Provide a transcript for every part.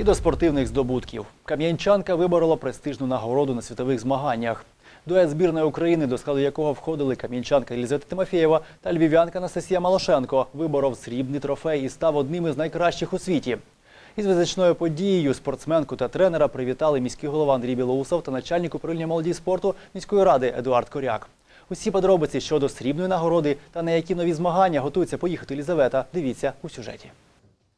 І до спортивних здобутків. Кам'янчанка виборола престижну нагороду на світових змаганнях. Дует збірної України, до складу якого входили кам'янчанка Елізавета Тимофєєва та львів'янка Анастасія Малошенко, виборов срібний трофей і став одним із найкращих у світі. Із визначною подією спортсменку та тренера привітали міський голова Андрій Білоусов та начальник управління молоді спорту міської ради Едуард Коряк. Усі подробиці щодо срібної нагороди та на які нові змагання готується поїхати Елізавета. Дивіться у сюжеті.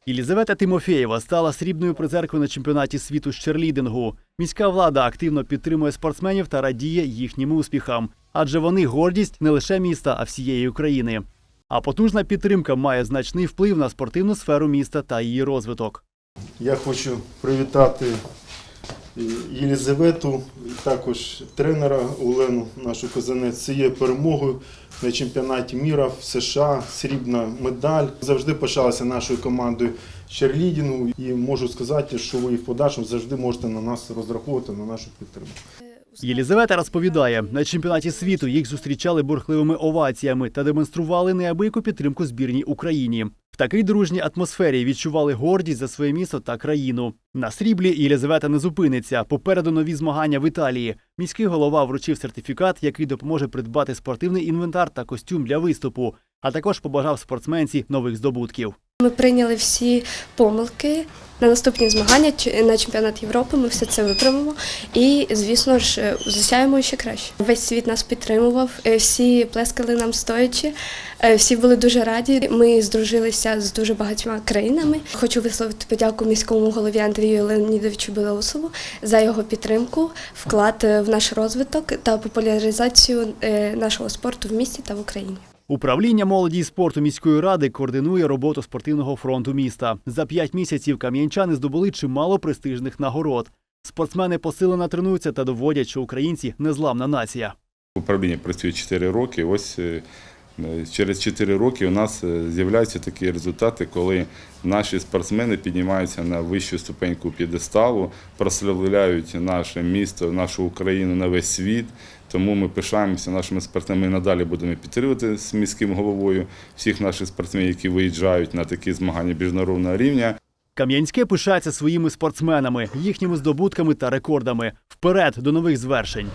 Єлізавета Тимофєєва стала срібною призеркою на чемпіонаті світу з черлідингу. Міська влада активно підтримує спортсменів та радіє їхнім успіхам, адже вони гордість не лише міста, а всієї України. А потужна підтримка має значний вплив на спортивну сферу міста та її розвиток. Я хочу привітати е, Єлізавету, також тренера Олену, нашу Казанець. Це є перемогою на чемпіонаті міра в США, срібна медаль. Завжди пишалася нашою командою черлідінгу і можу сказати, що ви в подальшому завжди можете на нас розраховувати, на нашу підтримку. Єлізавета розповідає, на чемпіонаті світу їх зустрічали бурхливими оваціями та демонстрували неабияку підтримку збірній Україні. Такій дружній атмосфері відчували гордість за своє місто та країну. На сріблі Єлізавета не зупиниться. Попереду нові змагання в Італії. Міський голова вручив сертифікат, який допоможе придбати спортивний інвентар та костюм для виступу, а також побажав спортсменці нових здобутків. Ми прийняли всі помилки на наступні змагання на чемпіонат Європи. Ми все це виправимо і, звісно ж, е, засяємо ще краще. Весь світ нас підтримував, е, всі плескали нам стоячи, е, всі були дуже раді. Ми здружилися з дуже багатьма країнами. Хочу висловити подяку міському голові Андрію Леонідовичу Білоусову за його підтримку, вклад в наш розвиток та популяризацію нашого спорту в місті та в Україні. Управління молоді і спорту міської ради координує роботу спортивного фронту міста. За п'ять місяців кам'янчани здобули чимало престижних нагород. Спортсмени посилено тренуються та доводять, що українці незламна нація. Управління працює 4 роки. Ось е, через 4 роки у нас е, з'являються такі результати, коли наші спортсмени піднімаються на вищу ступеньку п'єдесталу, прославляють наше місто, нашу Україну на весь світ. Тому ми пишаємося нашими спортсменами. Ми надалі будемо підтримувати з міським головою всіх наших спортсменів, які виїжджають на такі змагання міжнародного рівня. Кам'янське пишається своїми спортсменами, їхніми здобутками та рекордами. Вперед до нових звершень.